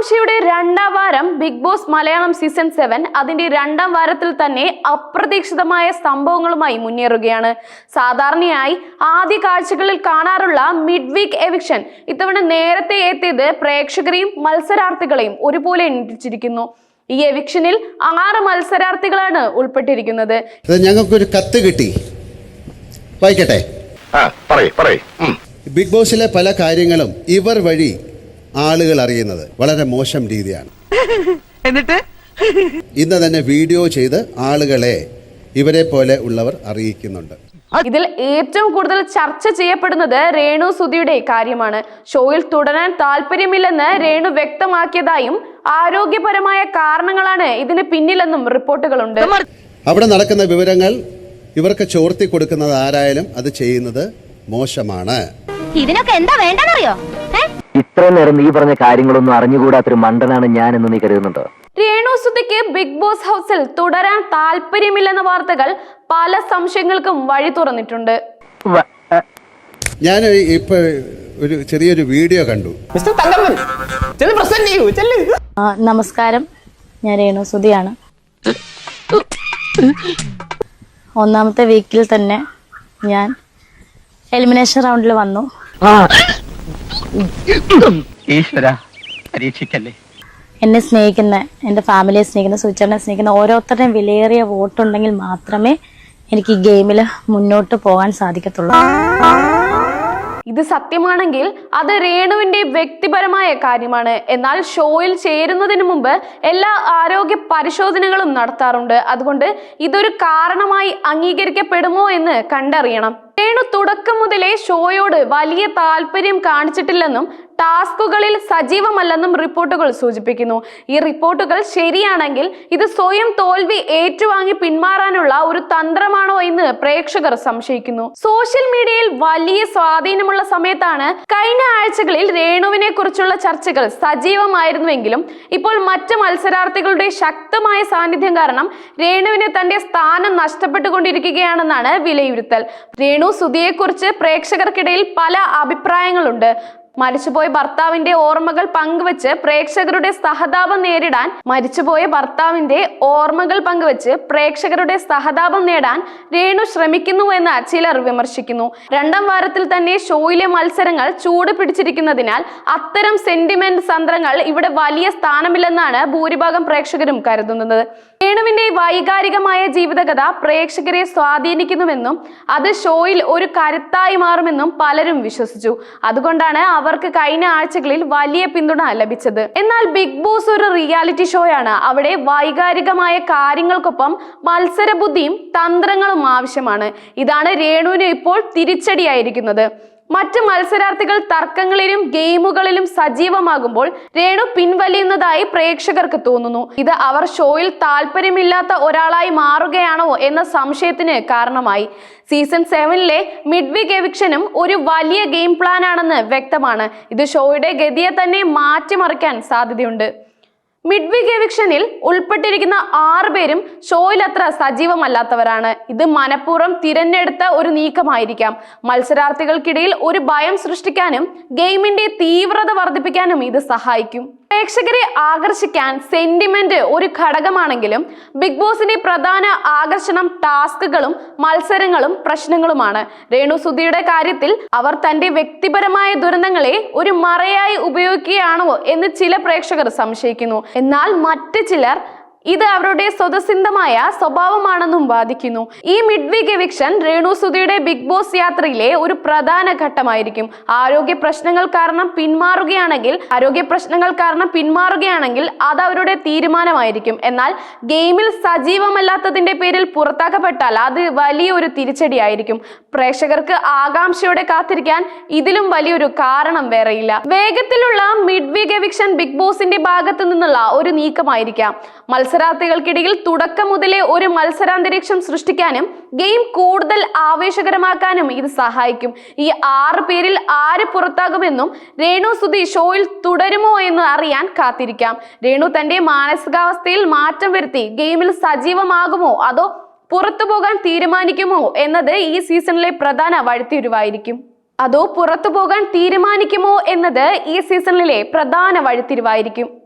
ആകാംക്ഷയുടെ രണ്ടാം വാരം Bigg Boss Malayalam season seven അതിന്റെ രണ്ടാം വാരത്തിൽ തന്നെ അപ്രതീക്ഷിതമായ സംഭവങ്ങളുമായി മുന്നേറുകയാണ്. സാധാരണയായി ആദ്യ കാഴ്ചകളിൽ കാണാറുള്ള മിഡ് വീക്ക് എവിക്ഷൻ ഇത്തവണ നേരത്തെ എത്തിയത് പ്രേക്ഷകരെയും മത്സരാർത്ഥികളെയും ഒരുപോലെ എണ്ണിച്ചിരിക്കുന്നു. ഈ എവിക്ഷനിൽ ആറ് മത്സരാർത്ഥികളാണ് ഉൾപ്പെട്ടിരിക്കുന്നത്. ഞങ്ങൾക്കൊരു കത്ത് കിട്ടി. വായിക്കട്ടെ? ആ പറയ് പറയ്. ബിഗ് ബോസിലെ പല കാര്യങ്ങളും ഇവർ വഴി ആളുകൾ അറിയുന്നത് വളരെ മോശം രീതിയാണ്. എന്നിട്ട്? ഇന്ന് തന്നെ വീഡിയോ ചെയ്ത് ആളുകളെ ഇവരെ പോലെ ഉള്ളവർ അറിയിക്കുന്നുണ്ട്. ഇതിൽ ഏറ്റവും കൂടുതൽ ചർച്ച ചെയ്യപ്പെടുന്നത് രേണു സുധിയുടെ കാര്യമാണ്. ഷോയിൽ തുടരാൻ താല്പര്യമില്ലെന്ന് രേണു വ്യക്തമാക്കിയതായും ആരോഗ്യപരമായ കാരണങ്ങളാണ് ഇതിന് പിന്നിലെന്നും റിപ്പോർട്ടുകളുണ്ട്. അവിടെ നടക്കുന്ന വിവരങ്ങൾ ഇവർക്ക് ചോർത്തി കൊടുക്കുന്നത് ആരായാലും അത് ചെയ്യുന്നത് മോശമാണ്. ഇതിനൊക്കെ എന്താ വേണ്ടെന്നറിയോ ഇത്രയും നേരം നീ പറഞ്ഞ കാര്യങ്ങളൊന്നും അറിഞ്ഞുകൂടാത്തൊരു മണ്ടനാണ് ഞാൻ എന്ന് നീ കരുതുന്നുണ്ടോ? രേണു സുധിക്ക് ബിഗ് ബോസ് ഹൗസിൽ തുടരാൻ താല്പര്യമില്ലെന്ന വാർത്തകൾ പല സംശയങ്ങൾക്കും വഴി തുറന്നിട്ടുണ്ട്. ഞാൻ ഇപ്പൊ ഒരു ചെറിയൊരു വീഡിയോ കണ്ടു. മിസ്റ്റർ തങ്കമ്മൻ ചെന്ന് പ്രസന്റ് ചെയ്യൂ ചെല്ല്. ആ, നമസ്കാരം. ഞാൻ രേണു സുധിയാണ്. ഒന്നാമത്തെ വീക്കിൽ തന്നെ ഞാൻ എലിമിനേഷൻ റൗണ്ടിൽ വന്നു. ഈശ്വര പരീക്ഷിക്കല്ലേ? എന്നെ സ്നേഹിക്കുന്ന എന്റെ ഫാമിലിയെ സ്നേഹിക്കുന്ന സുചേട്ടനെ സ്നേഹിക്കുന്ന ഓരോരുത്തരുടെയും വിലയേറിയ വോട്ടുണ്ടെങ്കിൽ മാത്രമേ എനിക്ക് ഈ ഗെയിമിൽ മുന്നോട്ട് പോകാൻ സാധിക്കത്തുള്ളൂ. ഇത് സത്യമാണെങ്കിൽ അത് രേണുവിന്റെ വ്യക്തിപരമായ കാര്യമാണ്. എന്നാൽ ഷോയിൽ ചേരുന്നതിന് മുമ്പ് എല്ലാ ആരോഗ്യ പരിശോധനകളും നടത്താറുണ്ട്. അതുകൊണ്ട് ഇതൊരു കാരണമായി അംഗീകരിക്കപ്പെടുമോ എന്ന് കണ്ടറിയണം. രേണു തുടക്കം മുതലേ ഷോയോട് വലിയ താല്പര്യം കാണിച്ചിട്ടില്ലെന്നും ടാസ്കുകളിൽ സജീവമല്ലെന്നും റിപ്പോർട്ടുകൾ സൂചിപ്പിക്കുന്നു. ഈ റിപ്പോർട്ടുകൾ ശരിയാണെങ്കിൽ ഇത് സ്വയം തോൽവി ഏറ്റുവാങ്ങി പിന്മാറാനുള്ള ഒരു തന്ത്രമാണോ എന്ന് പ്രേക്ഷകർ സംശയിക്കുന്നു. സോഷ്യൽ മീഡിയയിൽ വലിയ സ്വാധീനമുള്ള സമയത്താണ് കഴിഞ്ഞ ആഴ്ചകളിൽ രേണുവിനെ കുറിച്ചുള്ള ചർച്ചകൾ സജീവമായിരുന്നുവെങ്കിലും ഇപ്പോൾ മറ്റ് മത്സരാർത്ഥികളുടെ ശക്തമായ സാന്നിധ്യം കാരണം രേണുവിന് തന്റെ സ്ഥാനം നഷ്ടപ്പെട്ടുകൊണ്ടിരിക്കുകയാണെന്നാണ് വിലയിരുത്തൽ. രേണു സുധിയെക്കുറിച്ച് പ്രേക്ഷകർക്കിടയിൽ പല അഭിപ്രായങ്ങളുണ്ട്. മരിച്ചുപോയ ഭർത്താവിന്റെ ഓർമ്മകൾ പങ്കുവച്ച് പ്രേക്ഷകരുടെ സഹതാപം നേരിടാൻ മരിച്ചുപോയ ഭർത്താവിന്റെ ഓർമ്മകൾ പങ്കുവച്ച് പ്രേക്ഷകരുടെ സഹതാപം നേടാൻ രേണു ശ്രമിക്കുന്നു എന്ന് ചിലർ വിമർശിക്കുന്നു. രണ്ടാം വാരത്തിൽ തന്നെ ഷോയിലെ മത്സരങ്ങൾ ചൂട് പിടിച്ചിരിക്കുന്നതിനാൽ അത്തരം സെന്റിമെന്റ് തന്ത്രങ്ങൾ ഇവിടെ വലിയ സ്ഥാനമില്ലെന്നാണ് ഭൂരിഭാഗം പ്രേക്ഷകരും കരുതുന്നത്. രേണുവിന്റെ വൈകാരികമായ ജീവിതകഥ പ്രേക്ഷകരെ സ്വാധീനിക്കുന്നുവെന്നും അത് ഷോയിൽ ഒരു കരുത്തായി മാറുമെന്നും പലരും വിശ്വസിച്ചു. അതുകൊണ്ടാണ് അവർക്ക് കഴിഞ്ഞ ആഴ്ചകളിൽ വലിയ പിന്തുണ ലഭിച്ചത്. എന്നാൽ ബിഗ് ബോസ് ഒരു റിയാലിറ്റി ഷോയാണ്. അവിടെ വൈകാരികമായ കാര്യങ്ങൾക്കൊപ്പം മത്സരബുദ്ധിയും തന്ത്രങ്ങളും ആവശ്യമാണ്. ഇതാണ് രേണുവിന് ഇപ്പോൾ തിരിച്ചടിയായിരിക്കുന്നത്. മറ്റ് മത്സരാർത്ഥികൾ തർക്കങ്ങളിലും ഗെയിമുകളിലും സജീവമാകുമ്പോൾ രേണു പിൻവലിയുന്നതായി പ്രേക്ഷകർക്ക് തോന്നുന്നു. ഇത് അവർ ഷോയിൽ താല്പര്യമില്ലാത്ത ഒരാളായി മാറുകയാണോ എന്ന സംശയത്തിന് കാരണമായി. സീസൺ സെവനിലെ മിഡ് വീക്ക് എവിക്ഷനും ഒരു വലിയ ഗെയിം പ്ലാൻ ആണെന്ന് വ്യക്തമാണ്. ഇത് ഷോയുടെ ഗതിയെ തന്നെ മാറ്റിമറിക്കാൻ സാധ്യതയുണ്ട്. മിഡ് എവിക്ഷനിൽ ഉൾപ്പെട്ടിരിക്കുന്ന ആറ് പേരും ഷോയിൽ അത്ര സജീവമല്ലാത്തവരാണ്. ഇത് മനഃപൂർവം തിരഞ്ഞെടുത്ത ഒരു നീക്കമായിരിക്കാം. മത്സരാർത്ഥികൾക്കിടയിൽ ഒരു ഭയം സൃഷ്ടിക്കാനും ഗെയിമിന്റെ തീവ്രത വർദ്ധിപ്പിക്കാനും ഇത് സഹായിക്കും. പ്രേക്ഷകരെ ആകർഷിക്കാൻ സെന്റിമെന്റ് ഒരു ഘടകമാണെങ്കിലും ബിഗ് ബോസിന്റെ പ്രധാന ആകർഷണം ടാസ്കുകളും മത്സരങ്ങളും പ്രശ്നങ്ങളുമാണ്. രേണു സുധിയുടെ കാര്യത്തിൽ അവർ തന്റെ വ്യക്തിപരമായ ദുരന്തങ്ങളെ ഒരു മറയായി ഉപയോഗിക്കുകയാണോ എന്ന് ചില പ്രേക്ഷകർ സംശയിക്കുന്നു. എന്നാൽ മറ്റ് ചിലർ ഇത് അവരുടെ സ്വതസിദ്ധമായ സ്വഭാവമാണെന്നും വാദിക്കുന്നു. ഈ മിഡ് വീക്ക് എവിക്ഷൻ രേണു സുധിയുടെ ബിഗ് ബോസ് യാത്രയിലെ ഒരു പ്രധാന ഘട്ടമായിരിക്കും. ആരോഗ്യ പ്രശ്നങ്ങൾ കാരണം പിന്മാറുകയാണെങ്കിൽ ആരോഗ്യ പ്രശ്നങ്ങൾ കാരണം പിന്മാറുകയാണെങ്കിൽ അത് അവരുടെ തീരുമാനമായിരിക്കും. എന്നാൽ ഗെയിമിൽ സജീവമല്ലാത്തതിന്റെ പേരിൽ പുറത്താക്കപ്പെട്ടാൽ അത് വലിയൊരു തിരിച്ചടിയായിരിക്കും. പ്രേക്ഷകർക്ക് ആകാംക്ഷയോടെ കാത്തിരിക്കാൻ ഇതിലും വലിയൊരു കാരണം വേറെയില്ല. വേഗത്തിലുള്ള മിഡ് വീക്ക് എവിക്ഷൻ ബിഗ് ബോസിന്റെ ഭാഗത്തു നിന്നുള്ള ഒരു നീക്കമായിരിക്കാം. മത്സരാർത്ഥികൾക്കിടയിൽ തുടക്കം മുതലേ ഒരു മത്സരാന്തരീക്ഷം സൃഷ്ടിക്കാനും ഗെയിം കൂടുതൽ ആവേശകരമാക്കാനും ഇത് സഹായിക്കും. ഈ ആറ് പേരിൽ ആര് പുറത്താകുമെന്നും രേണു സുധി ഷോയിൽ തുടരുമോ എന്ന് അറിയാൻ കാത്തിരിക്കാം. രേണു തന്റെ മാനസികാവസ്ഥയിൽ മാറ്റം വരുത്തി ഗെയിമിൽ സജീവമാകുമോ അതോ പുറത്തു പോകാൻ തീരുമാനിക്കുമോ എന്നത് ഈ സീസണിലെ പ്രധാന വഴിത്തിരിവായിരിക്കും. അതോ പുറത്തു പോകാൻ തീരുമാനിക്കുമോ എന്നത് ഈ സീസണിലെ പ്രധാന വഴിത്തിരിവായിരിക്കും.